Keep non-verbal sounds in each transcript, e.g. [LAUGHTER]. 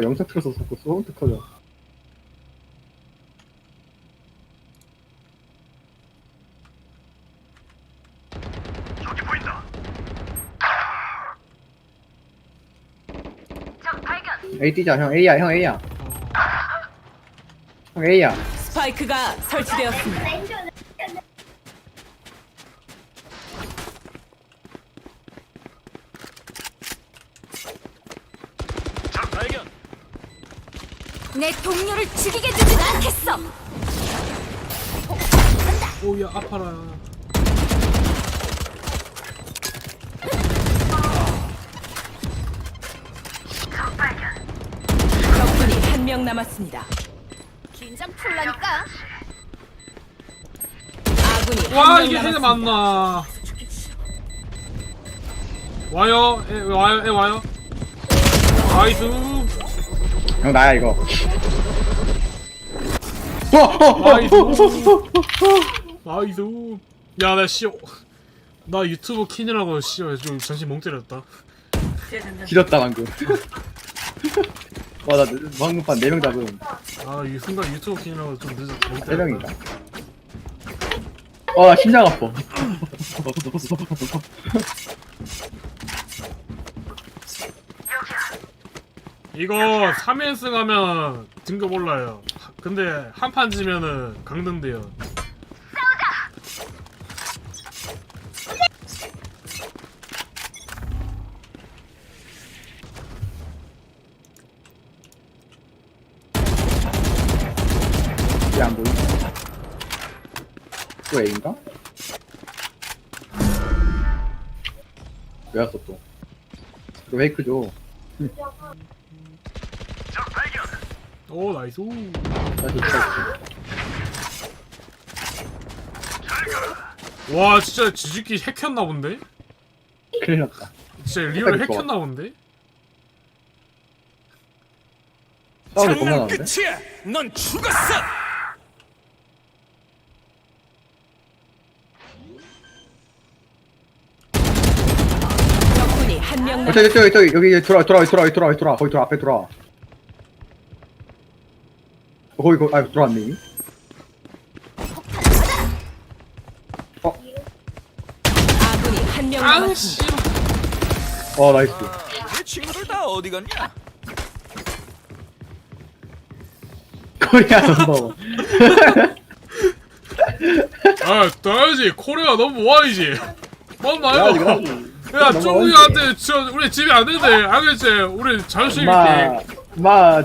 영상 틀어서 자꾸 소음트 터져. A 뛰자 형 A야 형 A야. 형 A야. 스파이크가 설치되었습니다. 내 동료를 죽이게 두진 않겠어. 오야 아파라 적군이 한 명 남았습니다. 긴장 풀라니까. 아군이 와한 이게 남았습니다. 맞나 와요 에 와요 에 와요 나이스 형 나야 이거 나이스. 야나 씨. 나 유튜브 킨이라고 씨발 좀 잠시 멍 때렸다. 지렸다 방금. [LAUGHS] 와나 방금 판 4명 잡음 아이 순간 유튜브 킨이라고 좀 늦어 멍 3명이다 때렸다. 와나 심장 아파. 이거 3연승 하면 등급 올라요 근데 한 판 지면은 강등돼요 A인가? 왜 왔어 또? 또 페이크죠 오 나이스 다시 와 진짜 지지키 핵혔나 본데? 큰일 났다 진짜 리얼 핵할 거. 핵혔나 본데? 겁나 나는데? 끝이야. 넌 죽었어. 적군이 한 명 어. 저기 저기 저기 여기 돌아 돌아 돌아 돌아 돌아 거기 돌아 앞에 돌아 어, 거기 거기 아 돌아왔네 어, 아군이 한 명 아씨 남았습니다. 어 나이스 내 친구들 다 어디 갔냐? 코리아 넘버 [LAUGHS] 아 당연하지 코리아 너무 와이지 맞나요? 그래야지 그래야지 야 넘어가야지. 중국한테 저 우리 집이 안 된대 알겠지? 우리 자존심 마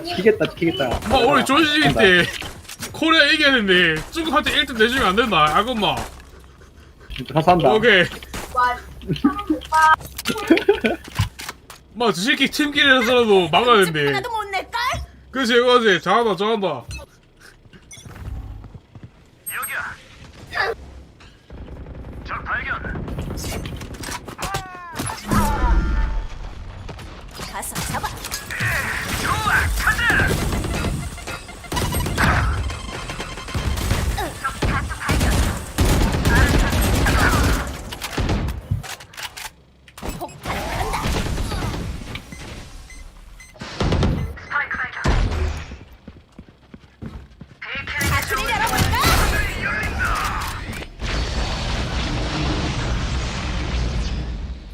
지키겠다 지키겠다. 마 우리 존심 있대 코리아 된대 중국한테 1등 내주면 안 된다 알겠마. 가서 한다. 오케이. [LAUGHS] 마 주식기 팀끼리라서라도 막아야 된대. 하나도 못 낼걸? 그치 이거지? 잘한다 잘한다. 가서 잡아.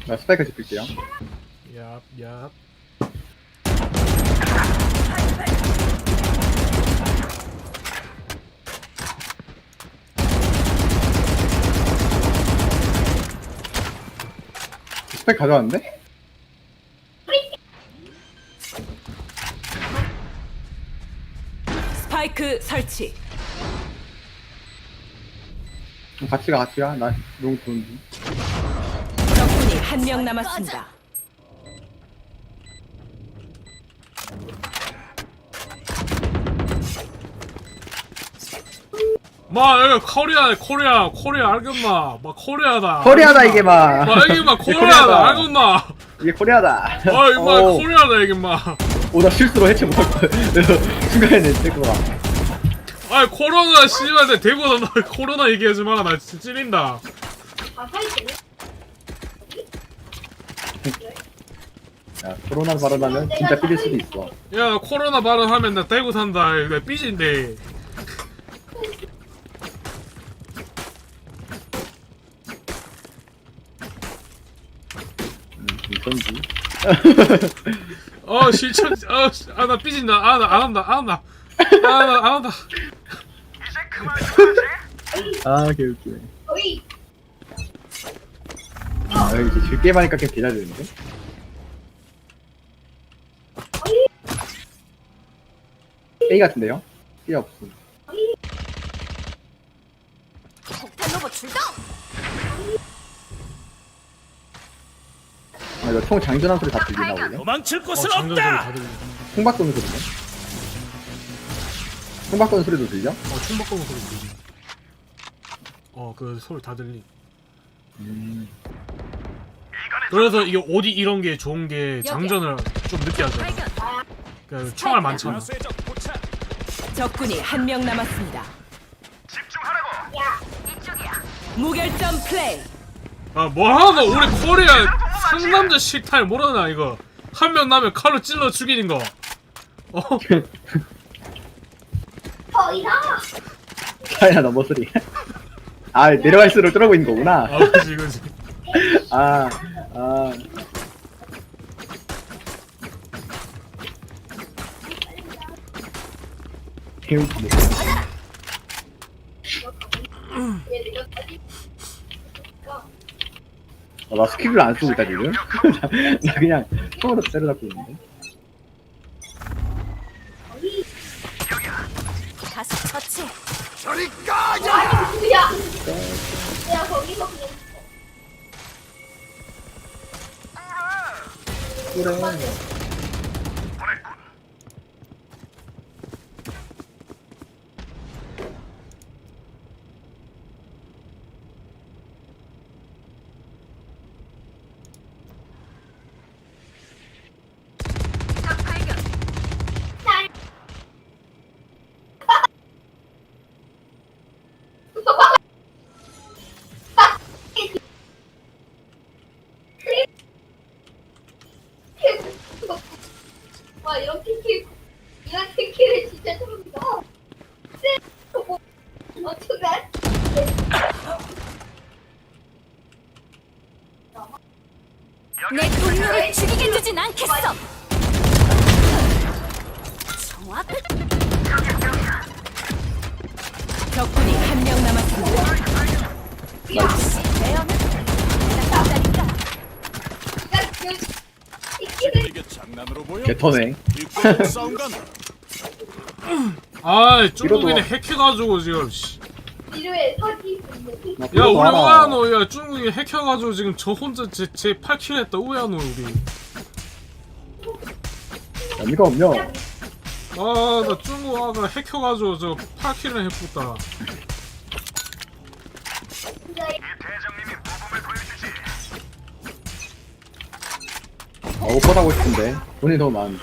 나 스파이크 짚을게요. 얍 얍 스파이크 가져왔는데? 스파이크 설치. 같이 가 같이 가나 너무 좋은데 적군이 한 명 남았습니다. 마 여기 코리아 코리아 코리아 알겠마 마 코리아다. 코리아다 이게 마. 마 이게 마 이게 코리아다 알겠마 이게 코리아다. 아 이거 마 오. 코리아다 이게 마. 오나 실수로 해체 못할 거야. 그래서 중간에 냈구나. 아 코로나 씨발 내 대보다 너 코로나 얘기하지 마라. 나 진짜 찌린다. 야, 코로나 발언하면 진짜 삐질 수도 있어. 야 코로나 발언하면 나 대구 산다. 이거 삐진데 음, 이건지. 어 실천 어아나 삐진다 아 나 안 한다 안 한다 아 나 안 한다 아, 개웃기네. 아, 이제 즐게임 하니까 그냥 기다리는데? A 같은데요? B 없음. 총 장전한 소리 다 들리나 원래? 도망칠 어 곳은 장전 소리 없다. 다 들리 총박 쏘는 소리네? 총박 쏘는 소리도 들려? 어 총바꾸는 소리 들리 어그 소리 다 들리 음. 그래서 이게 어디 이런 게 좋은 게 장전을 좀 늦게 하잖아 발견! 그 총알 많잖아 다수의 적 포착. 적군이 한 명 남았습니다. 무결점 플레이. 아 뭐하노 우리 코리아 상남자 식탈 모르나 이거 한 명 나면 칼로 찔러 죽이는 거 어? 차이나 넘어 소리. 아, 내려갈수록 쫄아고 있는 거구나. 아 그지 그지 아, 아. 개웃기네. 아, 나 스킬을 안 쓰고 있다, 지금? [LAUGHS] 나 그냥 손으로 때려잡고 있는데. 가스 처치! 그래. 와 이런 키키 이런 키키를 진짜 처음이다. 어떡해? 내 동료를 죽이게 두진 않겠어! 정확! 적군이 한 명 남았습니다. 역시 대형은 키키를 이게 장난으로 보여? 개터네. 싸움. 아 중국인이 이러고- 핵해가지고 지금 씨. 지루해 사기 있는. 나야 우리. 우야노 야 중국이 핵해가지고 지금 저 혼자 제, 제 8킬 했다 우야노 우리 의미가 없냐? 아 나 중국 아가 핵해가지고 저 8킬을 했었다 아, 오퍼 하고 싶은데. 돈이 더 많은데.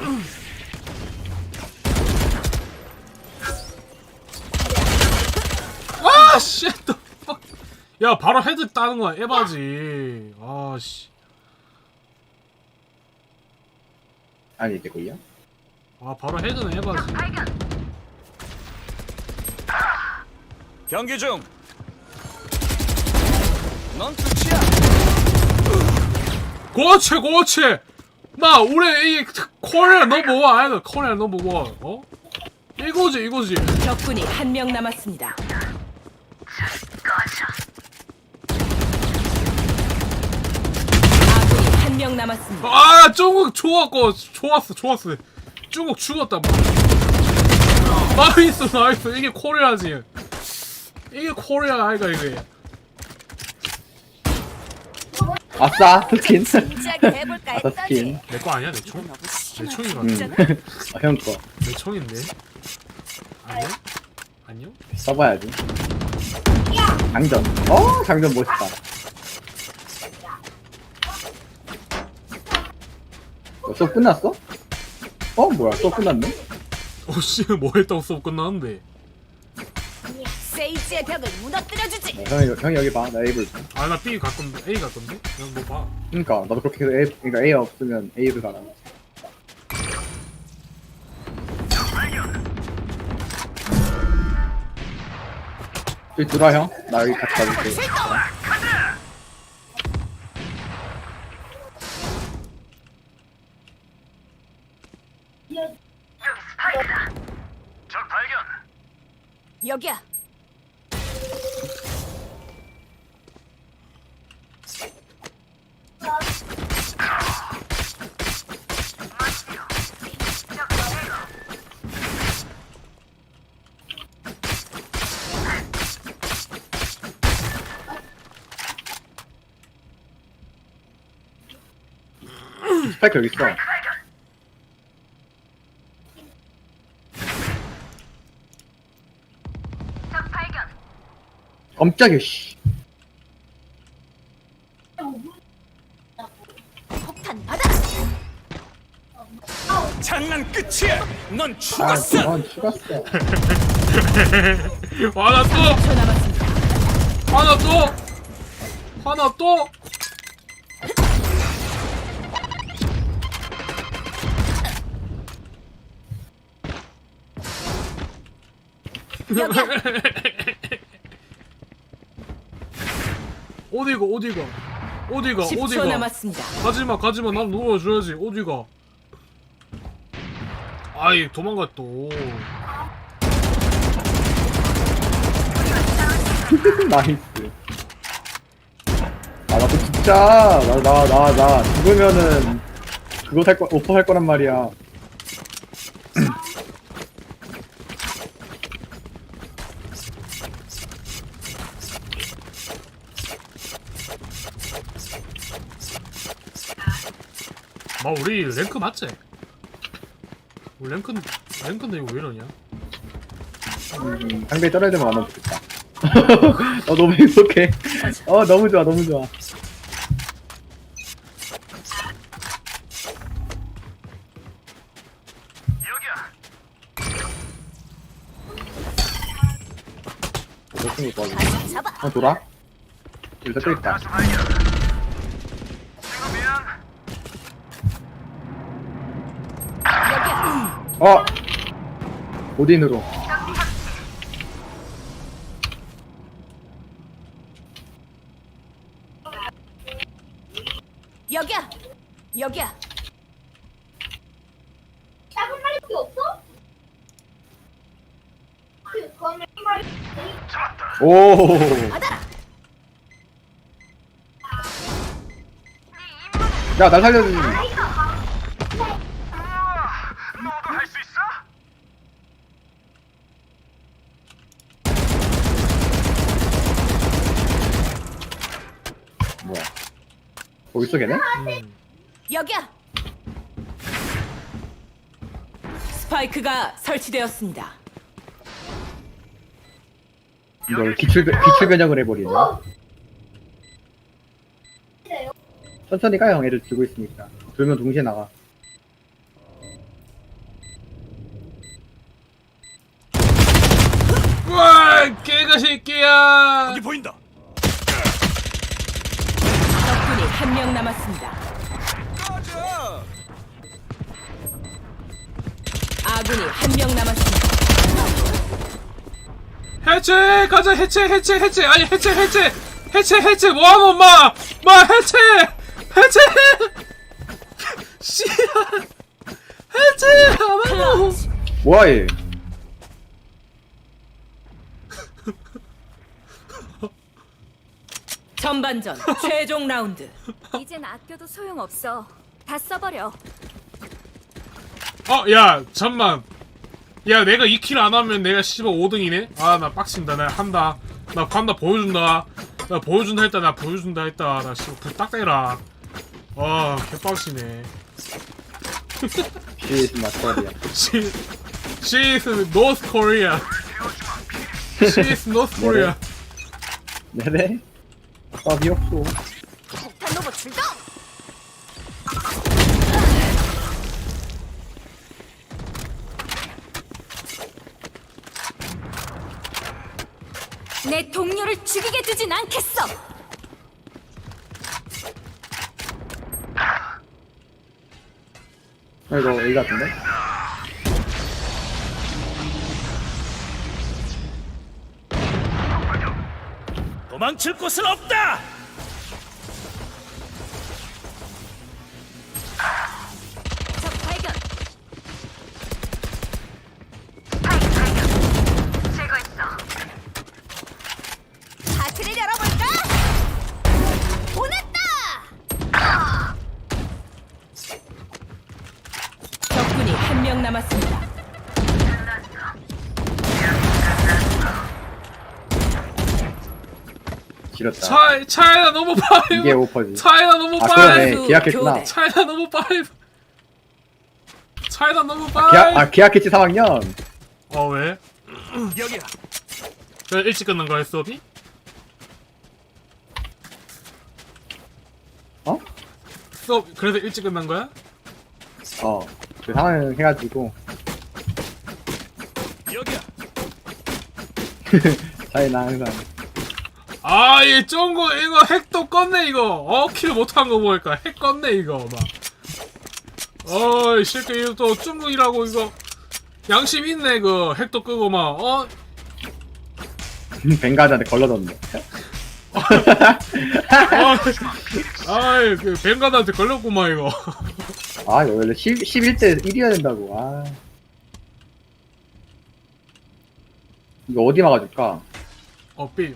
아 씨. 또. 야 바로 헤드 따는 거야 에바지 아 씨 아니, 이제 거기야? 아 바로 헤드는 에바지 경기 중. 넌 끝이야. 고치 고치 나 우리 이 코리아 넘버 원 아니다 코리아 넘버 원 어? 이거지 이거지 적군이 한 명 남았습니다. 아군이 한 명 남았습니다. 아 중국 좋았고 좋았어 좋았어 중국 죽었다 뭐 나이스 나이스 이게 코리아지 이게 코리아 아이가 이게 아싸! 스킨. 진지하게 해볼까 아싸, 했더니 스킨. 내 거 아니야 내 총? 너무 내 심하게 총이가 음. 같은데? [LAUGHS] 아, 형 거. 내 총인데 아니야? 아니요? 써봐야지. 장전. 어, 장전 멋있다. 어, 수업 끝났어? 어, 뭐야, 수업 끝났네? 어씨 뭐 했다고 수업 끝났는데 세이지의 벽을 무너뜨려주지! 어, 형이, 형이 여기 봐. 나 A 볼게. 아나 B 갈 건데 A 갈 건데? 그냥 뭐 봐. 그니까, 나도 그렇게 해서 A, 그니까 A 없으면 A를 가라. 여기 들어와 형. 나 여기 같이 가줄게. 여기야. 스파이크 여기 있어. 깜짝이야, 씨. 폭탄 받아. 장난 끝이야. 넌 아, 죽었어. 저건 죽었어. 하나 또! 10초 남았습니다. 하나 또! 하나 또! 여기야. [LAUGHS] 어디 가 어디 가 어디가 10초 어디가 남았습니다. 가지마 가지마 난 놀아줘야지 어디 가 아이 도망가 또 [LAUGHS] 나이스. 아, 나도 진짜. 나, 나, 나, 나. 죽으면은, 그거 살 거, 오퍼 할 거란 말이야. 마 우리 랭크 맞지? 우리 랭크 랭크인데 이거 왜 이러냐 음, 상대 떨어야 되면 안 좋겠다. [LAUGHS] 어, 너무 행복해. 어, 너무 좋아, 너무 좋아. 열심히 거 잡아. 어, 돌아? 여기서 또 있다. 여기야. 어! 오딘으로. 여기야. 여기야. 작은 말이 없어? 그, 말이 오! 받아라. 야, 날 살려주지. 뭐야? 거기 있어, 걔네? 음. 여기야. 스파이크가 설치되었습니다. 이걸 기출, 기출 변형을 해버리네. 천천히 가, 형. 애들 들고 있으니까. 돌면 동시에 나가. 와 개가 새끼야 여기 보인다. 적군이 한 명 남았습니다. 가자. 아군이 한 명 남았습니다. 해체! 가자 해체 해체 해체! 아니 해체 해체! 해체 해체! 뭐하노 엄마! 마 해체! 해체! [LAUGHS] 씨야! 해체! 하라고 뭐야, 얘? 전반전 [LAUGHS] 최종 라운드. 이젠 아껴도 소용없어. 다 써버려. 어, 야, 잠만. 야, 내가 2킬 안 하면 내가 씨발 5등이네? 아, 나 빡친다. 나 한다. 나 간다, 보여준다. 나 보여준다 했다, 나 보여준다 했다. 나 씨발 불딱 대라. 아, 개빡치네. She, she is North Korea. She is North Korea. 네네. 답이 없어. 폭탄 로봇 출동. 내 동료를 죽이게 두진 않겠어. 어, 이거 여기 같은데? 도망칠 곳은 없다. 지렸다. 차이 차이나 너무 빨리. 이게 오퍼지. 차이나 너무 아. 그러네. 계약했구나. 교대. 차이나 너무 빨리. 차이나 너무 계약 빨리. 아 계약했지 3학년. 어 왜? 여기야. 왜 일찍 끝난 거야 수업이? 어? 수업 그래서 일찍 끝난 거야? 어. 그 3학년 해가지고 여기야. [LAUGHS] 차이나 항상. 아, 이 쫑구 이거 핵도 껐네 이거. 어, 킬 못한 거 보니까 핵 껐네 이거 막. 어이 실제 이거 또 쫑구이라고 이거 양심 있네 그 핵도 끄고 막 어. 벵가드한테 걸러졌네. 아, 아이 그 뱅가드한테 걸렸구만 이거. 아 이거 원래 10, 11대 1이어야 된다고. 아. 이거 어디 막아줄까? 어, 삐.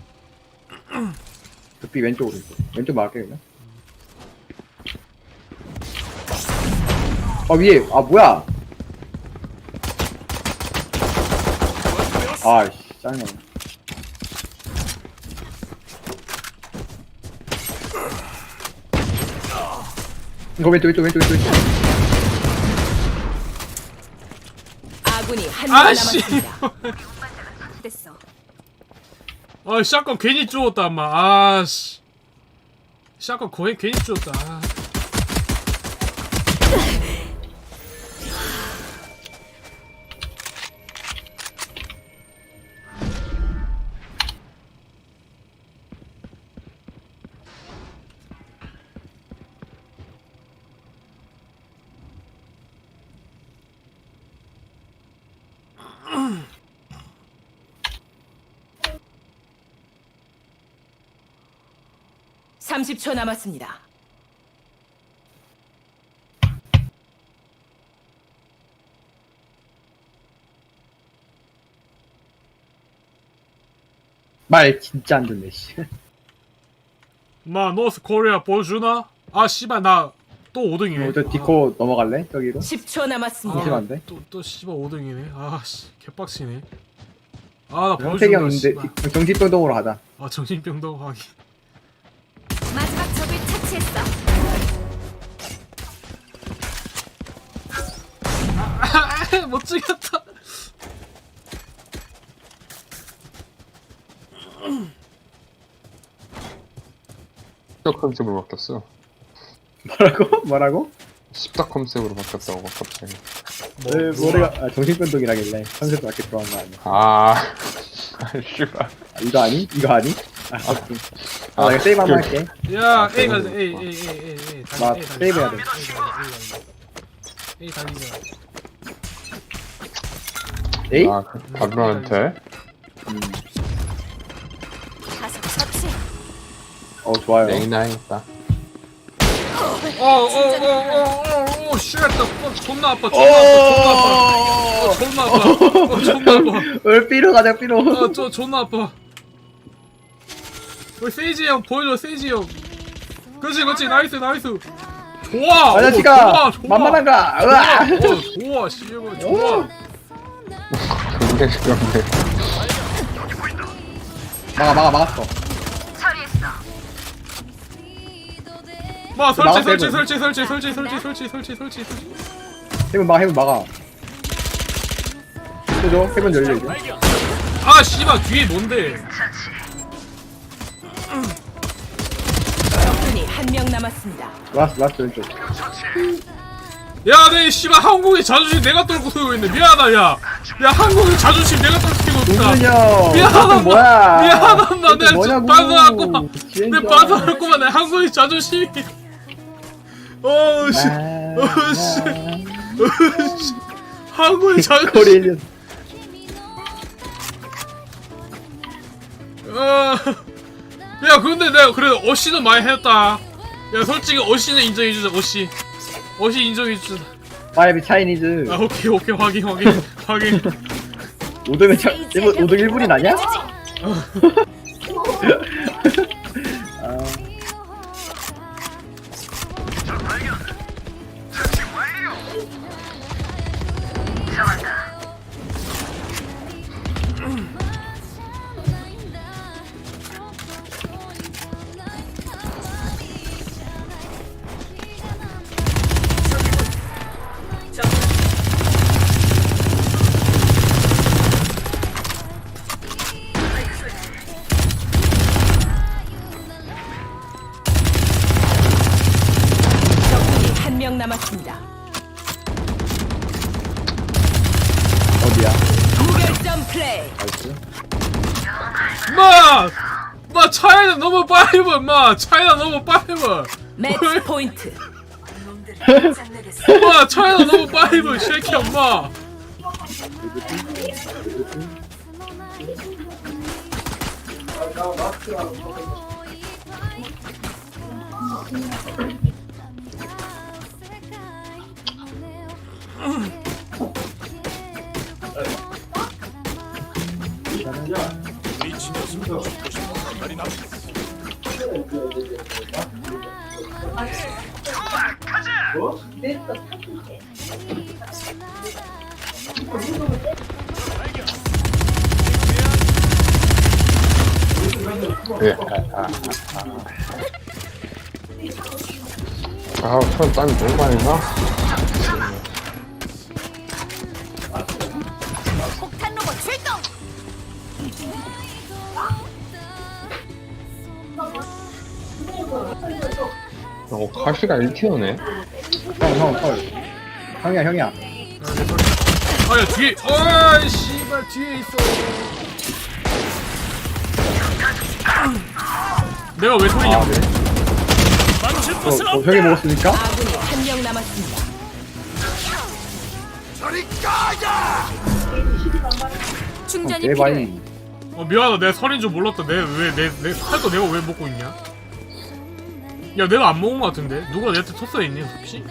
급비 왼쪽으로. 왼쪽 막을게 그냥. 어 위에 아 뭐야? 아이씨 짜증나. 이거 왼쪽 왼쪽 왼쪽 왼쪽 왼쪽. 아군이 한명 아씨. 남았습니다. [LAUGHS] 아, 샷건 괜히 죽었다 엄마. 아씨. 샷건 거의 괜히 죽었다. 아. 삼십 초 남았습니다. 말 진짜 안 듣네 씨. 마 노스 코리아 보여주나? 아 씨발 나 또 5등이네. 저 디코 넘어갈래? 저기로? 10초 남았습니다. 잠시만요. 또또 씨발 5등이네. 아씨 개빡치네. 아나 보여준다. 형 있는데 씨발. 디- 정신병동으로 가자. 아 정신병동 하기. 못 찍겠다. 십덕 컨셉으로 바뀌었어. 뭐라고? 뭐라고? 십덕 컨셉으로 바뀌었다고 갑자기. 왜 머리가 아, 정신병동이라길래 컨셉 맞게 들어간 거 아니야? 아, 씨발. 아, 이거 아니? 이거 아니? 아. 아, 나 아, 이거 세이브 한번 그- 할게. 야 아, A 가자 A A. A A A 나 A 세이브 해야 돼. A 달리자. 에이? 아, 그 바루한테? 음. 가서 처치. 어, 좋아요. 레이나 해야겠다. 어어어어어어 쉣! 나 존나 아파 존나 아파 존나 아파 어, 존나 아파 어, 존나 아파 [LAUGHS] 왜 삐로 가자, 삐로. 어, 저 존나 아파. 우리 세이지 형 보여줘, 세이지 형. 그렇지, 그렇지, 나이스, 나이스. 좋아. 아저씨가 오, 좋아, 좋아. 만만한가? 좋아! 어, 좋아, 씨발, 좋아. 굉장히 시끄럽네. 막아, 막아, 막았어. 마, 설치, 나와, 설치. 설치, 설치, 설치, 설치, 설치, 설치, 설치, 설치. 해문 막아, 해문 막아. 해줘, 해문 열려, 이제. 아, 씨발, 뒤에 뭔데? 적군이 한 명 남았습니다. 라스트, 라스트 왼쪽. 야, 내 씨발 한국의 자존심 내가 떨고 서고 있네. 미안하다, 야. 야, 한국의 자존심 내가 떨고 있다. 동준형! 미안하다. 뭐야? 미안하다. 내가 지금. 빠져나왔구만. 내. 빠져나왔구만. 내 한국의 자존심이. 어우, 씨. 아, 어씨. 아. 한국의 자존심. 코리일리언. 아, 야 근데 내가 그래도 어시는 많이 했다 야 솔직히 어시는 인정해주자 어시 어시 인정해주자 파이브 차이니즈. 아 오케이 오케이. 확인 확인. 확인. 5등은 차 1분 5등 1분이 나냐? [LAUGHS] 아, 너무 빨리 마. 차이나 너무 빨리 매치 포인트. 마 차이나 너무 빨리 쉐키 엄마. 미친 녀석 죽고 싶어 말이 나 아우, 손 땀이 너무 많이 나? 어, 가시가 1티어네? 형 형 헐 형이야 형이야 아야 뒤에 어이 씨발 뒤에 있어 내가 왜 소리냐 아, 네. 어, 어, 없다 형이 먹었으니까? 아군이 한 명 남았습니다. 저리 가자 충전이 필요해. 대바이 어 미안하다 내가 설인 줄 몰랐다 내 왜 내내 칼도 내가 왜 먹고 있냐 야 내가 안 먹은 거 같은데 누가 내한테 토스에 있니 혹시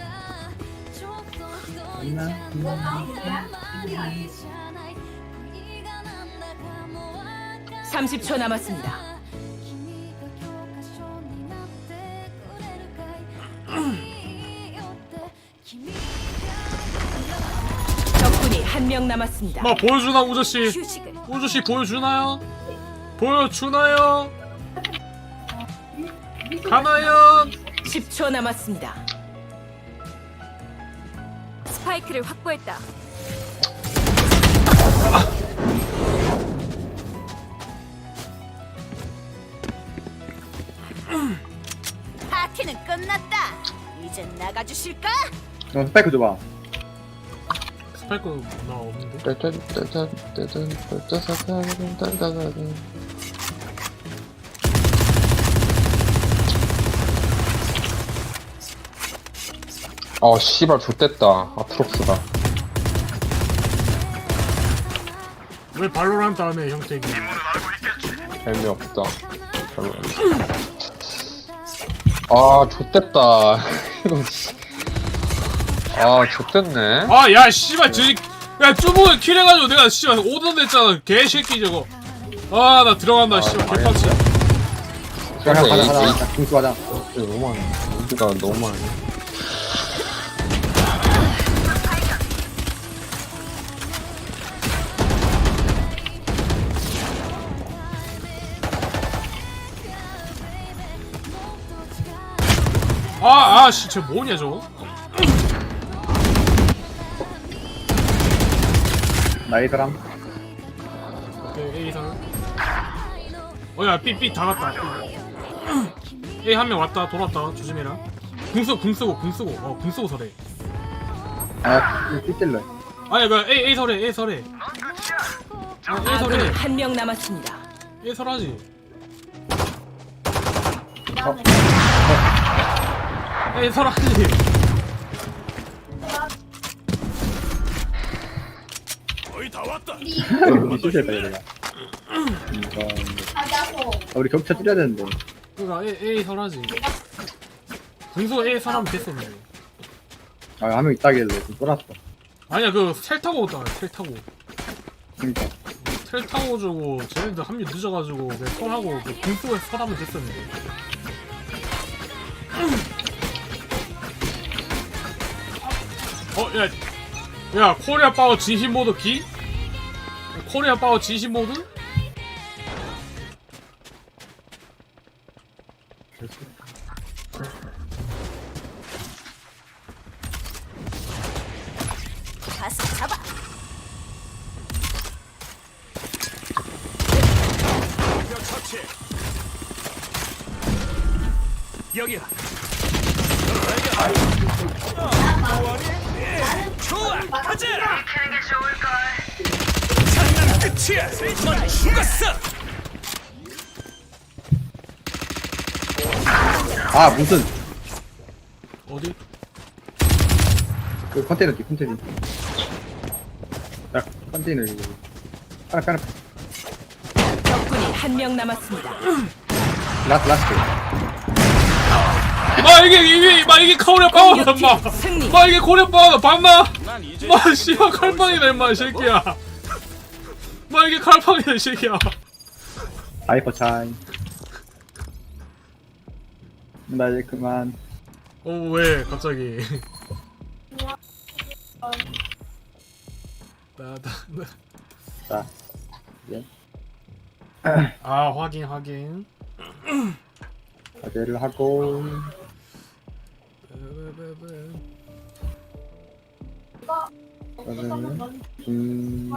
30초 남았습니다. 적군이 한 명 남았습니다. 마 보여주나 우저씨 휴식을. 우저씨 보여주나요 보여주나요 가나요 10초 남았습니다. 스파이크를 확보했다. 파티는 끝났다. 이제 나가주실까? 형 스파이크 줘봐 스파이크 나 없는데. 어, 씨발, 좋됐다. 아트록스다. 왜 발로란트 안 해 형택이 재미없다. 별로. 아, 좋됐다. [LAUGHS] 이거, 씨. 아, 좋됐네. 아 야 씨발 저 야 쭈북을 킬해가지고 내가 씨발 5등 됐잖아 개새끼 저거 아 나 들어간다 씨발 개빡치 형 형, 가자 가자. 가자 공수 가자 이거 너무 많아. 우리가 너무 많아. 아아씨 쟤 뭐냐 저거? 나이드랑. 오케이 A 선 어야 B B 다 갔다. A 한 명 왔다 돌았다. 조심해라. 궁 쓰고 궁 쓰고 궁 쓰고. 어궁 쓰고 서래. 아 삐질러 아니 그 A A 설해 A 설해 아 A 설해 한명 남았습니다. A 설하지 A 설하지 거의 다 왔다. 미치겠다 얘가 이거 가자고. 아, 우리 격차 줄여야 되는데. 그니까 A, A 설하지. 분수 A 설하면 됐었네. 아한 명 있다길래 좀 쫄았어. 아니야 그텔 타고 오다가 텔 타고. 그니까. 텔 타고 주고 쟤네들 한명 늦어가지고 내 설하고 그 분수에 설하면 됐었는데 야, 야, 코리아 파워 진심 모드 기? 코리아 파워 진심 모드? 아 무슨 어디? 그 컨테이너 뒤 컨테이너 야 컨테이너 이거 하나 하나 적군이 한 명 남았습니다. 라스트 라스트 마 이게 이게 마 이게. 승리. 마 이게 봤나? 난 이제 마 씨발 칼빵이네 임마 이 새끼야. 마 이게 칼빵이네 이 새끼야. 하이퍼 차이 나 이제 그만 어 왜 갑자기? [LAUGHS] 나나 나. 자 이제 아 확인 확인. 과제를 하고 그러면 음